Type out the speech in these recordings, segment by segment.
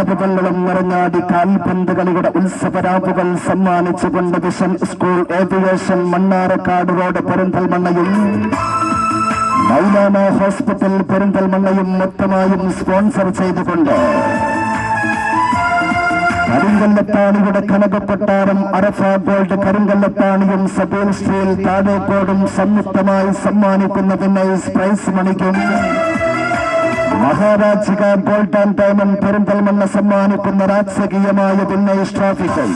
കാതുകളിലും നിറഞ്ഞാടി കാൽപന്ത് കളിയുടെ ഉത്സവരാപ്പുകൾ സമ്മാനിച്ചുകൊണ്ട് Vision School Aviation Mannarkkad road പെരിന്തൽമണ്ണയും Maulana hospital പെരിന്തൽമണ്ണയും മൊത്തമായും സ്പോൺസർ ചെയ്തുകൊണ്ട് കരിങ്കല്ലത്താണിയുടെ കനകപ്പെട്ടാറും അറഫ ഗോൾഡ് കരിങ്കല്ലത്താണിയും സബേൽ സ്റ്റീൽ താഴേക്കോടും സംയുക്തമായി സമ്മാനിക്കുന്നതിനായി പ്രൈസ് മണിക്കും. മഹാരാജിക ഗോൾഡ് ആൻഡ് ഡയമണ്ട് പെരുന്തൽമണ്ണ സമ്മാനിക്കുന്ന രാജകീയമായ വിന്നേഷ് ട്രോഫികൾ.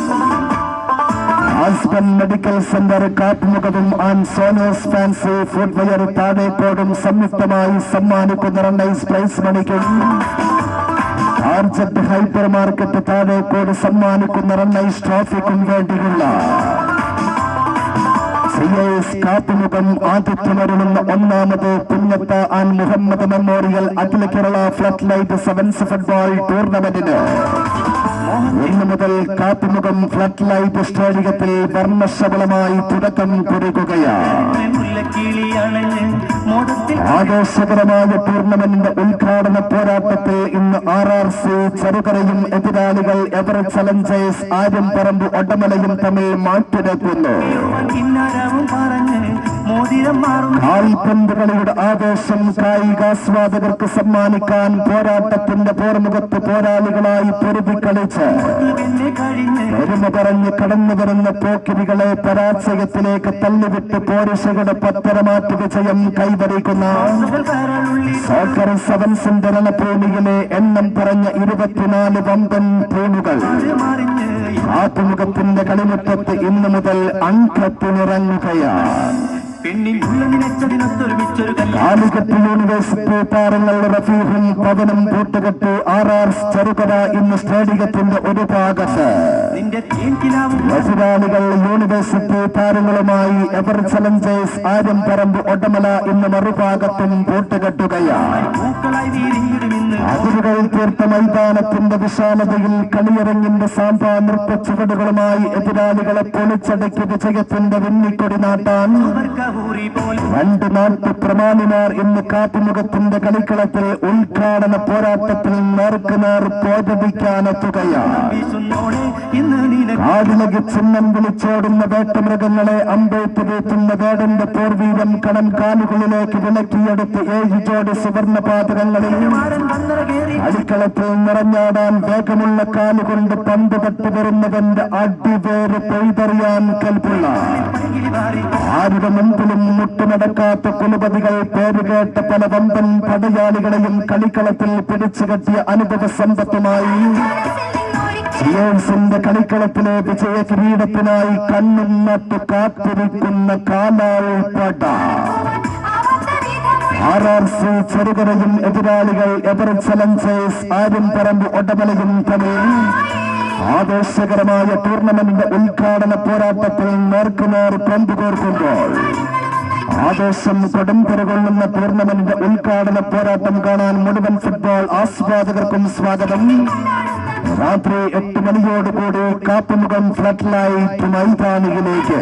ആസ്പൻ മെഡിക്കൽ സെന്റർ കാട്ടുമുഖവും ആൻഡ് സോനോസ് ഫാൻസി ഫുട്വെയർ താഴേക്കോടും സംയുക്തമായി സമ്മാനിക്കുന്ന റണ്ണൈസ് പ്രൈസ് മണിക്കും. ഹൈപ്പർ മാർക്കറ്റ് താഴേക്കോട് സമ്മാനിക്കുന്ന റണ്ണൈസ് ട്രോഫിക്കും വേണ്ടിയുള്ള സി എസ് കാത്തുമുഖം ആതിഥ്യമരുളുന്ന ഒന്നാമത് പുന്നത്ത and Muhammad memorial Akhila Kerala flood light sevens football ടൂർണമെന്റിന്. ഇന്നു മുതൽ കാത്തുമുഖം ഫ്ലഡ് ലൈറ്റ് സ്റ്റേഡിയത്തിൽ വർണശബളമായി തുടക്കം കുറിക്കുകയാണ്. ആഘോഷകരമായ ടൂർണമെന്റിന്റെ ഉദ്ഘാടന പോരാട്ടത്തിൽ ഇന്ന് ആർ ആർ സി ചെറുകരയും എതിരാളികൾ എവർ ചലഞ്ചേഴ്സ് ആര്യംപറമ്പ് ഒടമലയും തമ്മിൽ മാറ്റിരക്കുന്നു. കിന്നാരവും പറഞ്ഞ് മോതിരം മാറും കാൽപന്ത് കളിയുടെ ആവേശം കായികാസ്വാദകർക്ക് സമ്മാനിക്കാൻ പോരാട്ടത്തിന്റെ പോർമുഖത്ത് പോരാളികളായി പൊരുതി കളിച്ച് പിന്നെ കഴിഞ്ഞ് പെരുമ പറഞ്ഞ് കടന്നു വരുന്ന പോക്കിരികളെ പരാജയത്തിലേക്ക് തള്ളിവിട്ട് പോരുഷകളുടെ പത്തരമാറ്റ വിജയം കൈവരിക്കുന്ന സോക്കർ സെവൻസിന്റെ രണഭൂമിയിലെ എണ്ണം പറഞ്ഞ ഇരുപത്തിനാല് വമ്പൻ ടീമുകൾ ആത്മുഖത്തിന്റെ കളിമുറ്റത്ത് ഇന്നു മുതൽ അങ്കത്തിനിറങ്ങുകയാണ് യൂണിവേഴ്സിറ്റി താരങ്ങൾ റഫീഖും പവനും കൂട്ടുകെട്ട് ആർ ആർ ചെറുകര ഇന്ന് സ്റ്റേഡിയത്തിന്റെ ഒരു ഭാഗത്ത്. യൂണിവേഴ്സിറ്റി താരങ്ങളുമായി എവർ ചലഞ്ചേഴ്സ് ആര്യം പറമ്പ് ഒടമല ഇന്ന് മറുഭാഗത്തും കൂട്ടുകെട്ടുകയാണ് വീരിഞ്ഞിടുമിന്ന് തീർത്ത മൈതാനത്തിന്റെ വിശാലതയിൽ കളിയരങ്ങിന്റെ സാമ്പാ നൃത്ത ചുവടുകളുമായി എതിരാളികളെ പൊളിച്ചടക്കി വിജയത്തിന്റെ വെന്നിക്കൊടി നാട്ടാൻ രണ്ട് നാട്ടു പ്രമാണിമാർ ഇന്ന് കാട്ടുമുഖത്തിന്റെ കളിക്കളത്തിൽ ഉദ്ഘാടന പോരാട്ടത്തിൽ നേർക്ക് നേർ കാടിലകി ചിഹ്നം വിളിച്ചോടുന്ന വേട്ടമൃഗങ്ങളെ അമ്പേറ്റ് വീട്ടുന്ന വേടന്റെ പോർവീരം കണം കാലുകളിലേക്ക് വിലക്കിയെടുത്ത് ഏഴ് ജോഡി സുവർണ പാതകങ്ങളിൽ അടിക്കളത്തിൽ നിറഞ്ഞാടാൻ വേഗമുള്ള കാലുകൊണ്ട് പന്ത് തട്ടി വരുന്നവന്റെ അടിവേര് പെയ്തറിയാൻ കൽപ്പുള്ള. ആരുടെ മുമ്പിലും മുട്ടുമടക്കാത്ത കുലപതികൾ പേരുകേട്ട പല വമ്പൻ പടയാളികളെയും കളിക്കളത്തിൽ പിടിച്ചു കെട്ടിയ അനുഭവ സമ്പത്തുമായി സിയേഴ്സിന്റെ കളിക്കളത്തിലെ വിജയ കിരീടത്തിനായി കണ്ണും നട്ടു കാത്തിരിക്കുന്ന കാലാൾ പട. ആർ ആർ സി ചെറുകരയും എതിരാളികൾ ആരും പറമ്പ് ഒടമലയും തമ്മിൽ ആവേശകരമായ ടൂർണമെന്റിന്റെ ഉദ്ഘാടന പോരാട്ടത്തിൽ നേർക്കുനേർ പന്തുകോർക്കുമ്പോൾ ആവേശം കൊടും കൊള്ളുന്ന ടൂർണമെന്റിന്റെ ഉദ്ഘാടന പോരാട്ടം കാണാൻ മുഴുവൻ ഫുട്ബോൾ ആസ്വാദകർക്കും സ്വാഗതം. രാത്രി എട്ട് മണിയോടുകൂടി കാപ്പുമുഖം ഫ്ലഡ് ലൈറ്റ് മൈതാനിയിലേക്ക്.